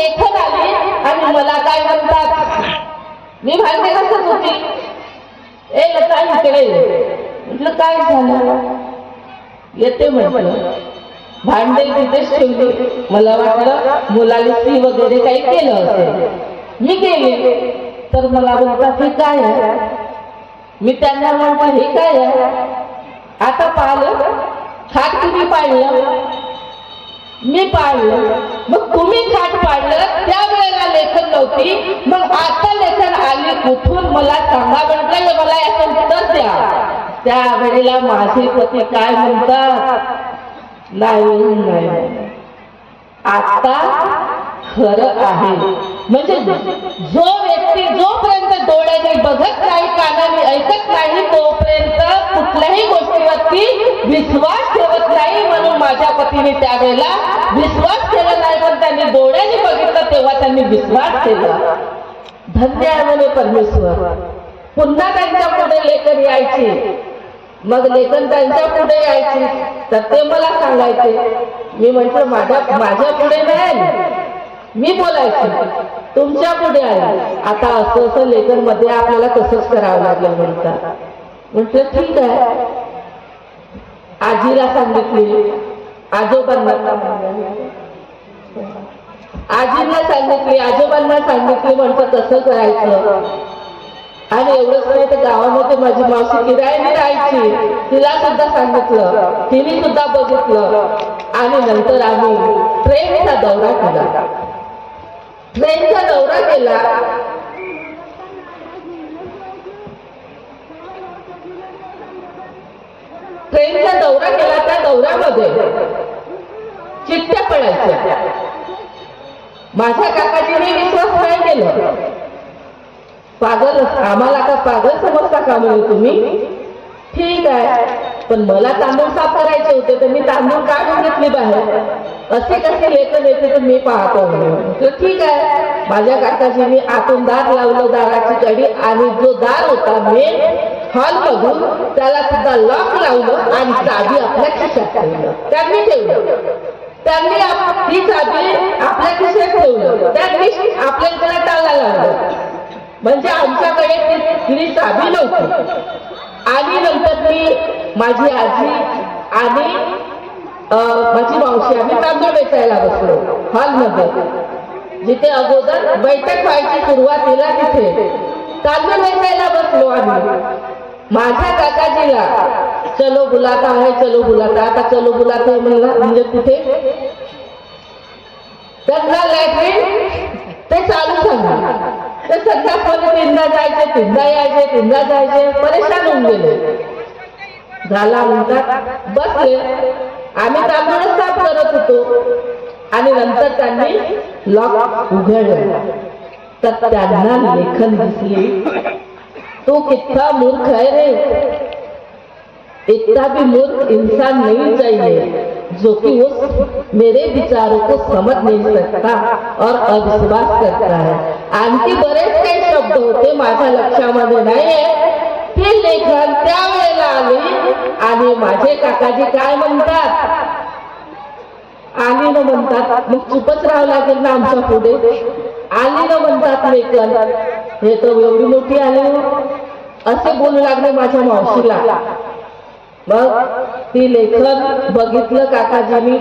लेखन आले आणि मला काय म्हणतात? मी भांडे कसं होती. ए लता इकडे म्हटलं काय झालं? येते म्हटलं. भांडे तिथेच ठेवली. मला वाटलं मुलाने सी वगैरे काही केलं असेल. मी गेले. तर मला म्हणतात हे काय आहे? मी त्यांना म्हटलं हे काय आहे? आता पाहिलं खाट तुम्ही पाहिलं. मी पाळलं. मग तुम्ही खाट पाडलं. त्यावेळेला लेखन नव्हती. मग आता लेखन आली कुठून? मला सांगा म्हटलं मला याचं उत्तर द्या. त्यावेळेला माझे पती काय म्हणतात? नाही नाही. आता खरं आहे. म्हणजे जो व्यक्ती जो डोळ्याने बघत नाही कानाने ऐकत नाही तोपर्यंत कुठल्याही गोष्टीवरती विश्वास ठेवत नाही म्हणून माझ्या पतीने त्यावेळेला विश्वास केला नाही. पण त्यांनी डोळ्याने बघितलं तेव्हा त्यांनी विश्वास केला. धन्य आहे म्हणे परमेश्वर. पुन्हा त्यांच्या पुढे लेखन यायचे. मग लेखन त्यांच्या पुढे यायचे. तर ते मला सांगायचे. मी म्हटलं माझ्या माझ्या पुढे नाही. मी बोलायचं. तुमच्यापुढे आहे आता असं असं लेखनमध्ये आपल्याला तसंच करावं लागलं म्हणतात म्हटलं ठीक आहे. आजीला सांगितली. आजोबांना. आजींना सांगितली आजोबांना सांगितली म्हणतं तसं करायचं. आणि एवढंच नाही तर गावामध्ये माझी मावशी किरायाने राहायची. तिला सुद्धा सांगितलं. तिने सुद्धा बघितलं. आणि नंतर आम्ही ट्रेनचा दौरा केला. ट्रेनचा दौरा केला. ट्रेनचा दौरा केला त्या दौऱ्यामध्ये. चिठ्ठ्या पडायच्या. माझ्या काकाजीने विश्वास नाही केलं? पागल आम्हाला का पागल समजता का म्हणून तुम्ही? ठीक आहे. पण मला तांदूळ साफ करायचे होते तर मी तांदूळ काढून घेतले बाहेर. असे कसे लेखन येते तर मी पाहतो. तर ठीक आहे. माझ्या काकाजीने आतून दार लावलं दाराची कडी आणि जो दार होता मेन हॉल मधून त्याला सुद्धा लॉक लावलं आणि चाबी आपल्या खिशात ठेवलं. त्यांनी ठेवलं. त्यांनी ही चाबी आपल्या खिशात ठेवलं. त्यांनी आपल्या इकडे टाळा लावलं. म्हणजे आमच्याकडे ती- चाबी नव्हती. आणि नंतर मी माझी आजी आणि माझी मावशी आम्ही तांदूळ वेचायला बसलो हॉलमध्ये. जिथे अगोदर बैठक व्हायची सुरुवातीला तिथे. तांदूळ वेचायला बसलो आम्ही. माझ्या काकाजीला चलो बुलाता आहे चलो बुलाता आता चलो बुलाता म्हणला म्हणजे तिथे. त्यांना लॅट्रिन ते चालू झालं ते संध्याकाळी तीनदा जायचे तीनदा यायचे तीनदा जायचे. परेशान होऊन गेले. झाला म्हणतात बसले. आम्ही तांदूळ साफ करत होतो. आणि नंतर त्यांनी लॉक उघडलं. तर त्यांना लेखन दिसली. तो कितना मूर्ख है रे? इतना भी मूर्ख इंसान नहीं चाहिए जो कि उस मेरे विचारों को समझ नहीं सकता और अविश्वास करता है। आणखी बरेच काही शब्द होते माझ्या लक्षामध्ये नाहीये। ते लेखन त्यावेळेला आले आणि माझे काकाजी काय म्हणतात? आली न म्हणतात मग चुपच राहावं लागेल ना आमच्या पुढे? आली न म्हणतात लेखन हे तर एवढी मोठी आली हो. असे बोलू लागले माझ्या मावशीला. मग ती लेखन बघितलं काकाजींनी.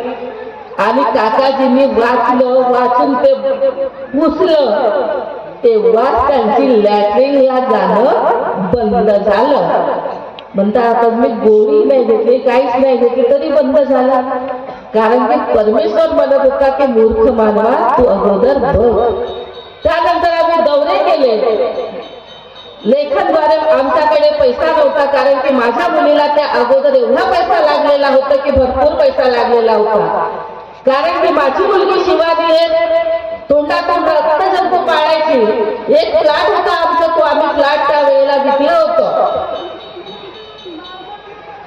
आणि काकाजींनी वाचलं वाचून ते पुसलं. तेव्हा त्यांची लॅट्रिनला जाणं बंद झालं. म्हणता आता मी गोळी नाही घेतली काहीच नाही घेतली तरी बंद झाला. कारण की परमेश्वर म्हणत होता की मूर्ख मानवा तू अगोदर बघ. त्यानंतर आम्ही दौरे केले. लेखनद्वारे आमच्याकडे पैसा नव्हता कारण की माझ्या मुलीला त्या अगोदर एवढा पैसा लागलेला होता की भरपूर पैसा लागलेला होता. कारण की माझी मुलगी शिवाजी हे तोंडातून रक्त जंतू पाळायची. एक प्लॅट होता आमचा तो आम्ही प्लॅट त्या वेळेला विकलं होतं.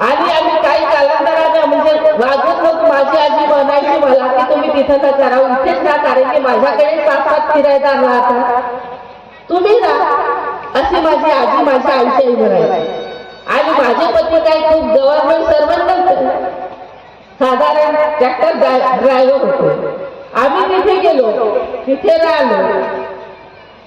आणि आम्ही काही कालांतराने म्हणजे वागत होत माझी आजी म्हणायची मला की तुम्ही तिथं न करा इथेच ना कारण की माझ्याकडे सात सात किरायदार राहतात. तुम्ही राहा अशी माझी आजी माझ्या आईच्या आई म्हणायची आणि माझे पती काय खूप गव्हर्नमेंट सर्वंट नव्हते. साधारण ट्रॅक्टर ड्रायव्हर होते. आम्ही तिथे गेलो तिथे राहिलो.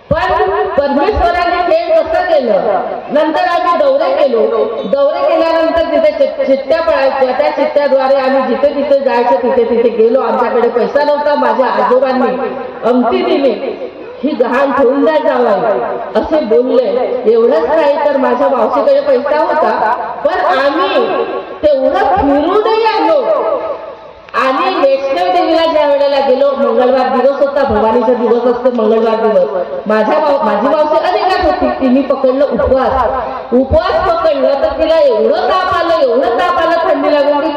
पण परमेश्वराने हे कसं केलं? नंतर आम्ही दौरे केलो. दौरे केल्यानंतर तिथे चित- चिठ्ठ्या पळायच्या. त्या चिठ्ठ्याद्वारे आम्ही जिथे तिथे जायचं तिथे तिथे गेलो. आमच्याकडे पैसा नव्हता. माझ्या आजोबांनी अमती दिली ही गहाण ठेवून द्या जावं. असे बोलले. एवढंच नाही तर माझ्या मावशीकडे पैसा होता पण आम्ही तेवढं फिरूनही आलो. आणि वैष्णव देवीला ज्या वेळेला गेलो मंगळवार दिवस होता भवानीचा दिवस असतो मंगळवार दिवस. माझ्या माव- माझी मावशी अनेकात होती तिने पकडलं उपवास. उपवास पकडलं तर तिला एवढं ताप आलं एवढं ताप आलं थंडी लागून की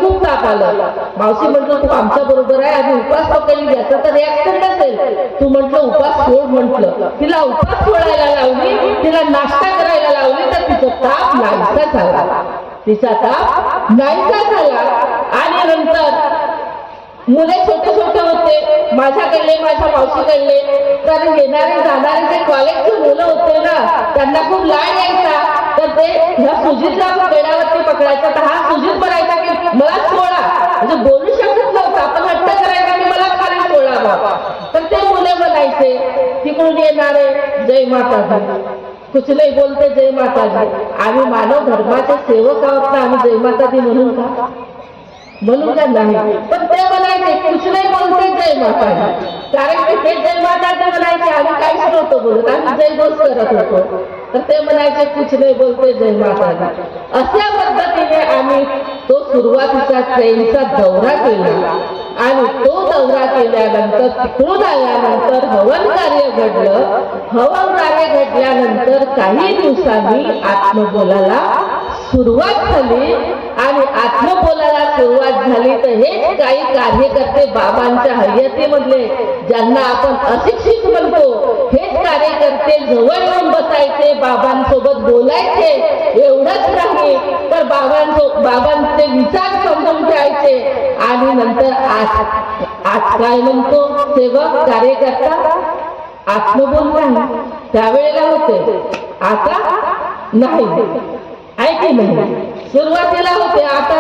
आलं. मावशी म्हटलं तू आमच्या बरोबर आहे आणि उपवास पकडली याचं तर रिॲक्शन नसेल. तू म्हटलं उपवास सोड म्हटलं. तिला उपवास सोडायला लावली तिला नाश्ता करायला लावली तर तिचा ताप नाहीसा झाला. तिचा ताप नाहीसा झाला. आणि नंतर मुले छोटे छोटे होते माझ्याकडले माझ्या मावशीकडले तर येणारे जाणारे जे कॉलेजचे मुलं होते ना त्यांना खूप लाड यायचा. तर ते ह्या सुजितला बेडावरती पकडायचा. तर हा सुजित म्हणायचा की मला म्हणजे बोलू शकत नव्हता. पण हट्ट करायचा की मला खाली सोडा बाबा. तर ते मुले म्हणायचे तिकडून येणारे जय माता दी बोलते जय माताजी. आम्ही मानव धर्माचे सेवक आहोत ना आम्ही जय माताजी म्हणून का? म्हणून का नाही? पण ते म्हणायचे कुछ बोलते जय माताजी. कारण की ते जय माताजी म्हणायचे आम्ही काहीच नव्हतो बोलत आम्ही जय घोष करत होतो. तर ते म्हणायचे कुछ नाही बोलते जय माता अशा पद्धतीने आम्ही तो सुरुवातीचा ट्रेनचा दौरा केला. आणि तो दौरा केल्यानंतर तिकडून आल्यानंतर हवन कार्य घडलं. हवन कार्य घडल्यानंतर काही दिवसांनी आत्मबोलाला सुरुवात झाली आणि आत्मबोलाला सुरुवात झाली तर हे काही कार्यकर्ते बाबांच्या हयतीमधले ज्यांना आपण अशिक्षित म्हणतो हेच कार्यकर्ते जवळ येऊन बसायचे बाबांसोबत बोलायचे एवढंच नाही. तर बाबांसो बाबांचे विचार समजून घ्यायचे. आणि नंतर आज आज काय म्हणतो? सेवक कार्यकर्ता आत्मबोल नाही. त्यावेळेला होते. आता नाही. ऐकी नाही? सुरुवातीला होते. आता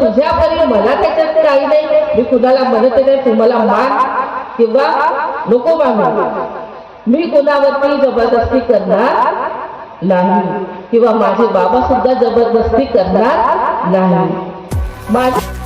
तुझ्या परी मला त्याच्यात काही नाही. मी कुणाला म्हणत नाही तुम्हाला मान किंवा नको मानू. मी कुणावरती जबरदस्ती करणार नाही किंवा माझे बाबा सुद्धा जबरदस्ती करणार नाही. माझ्या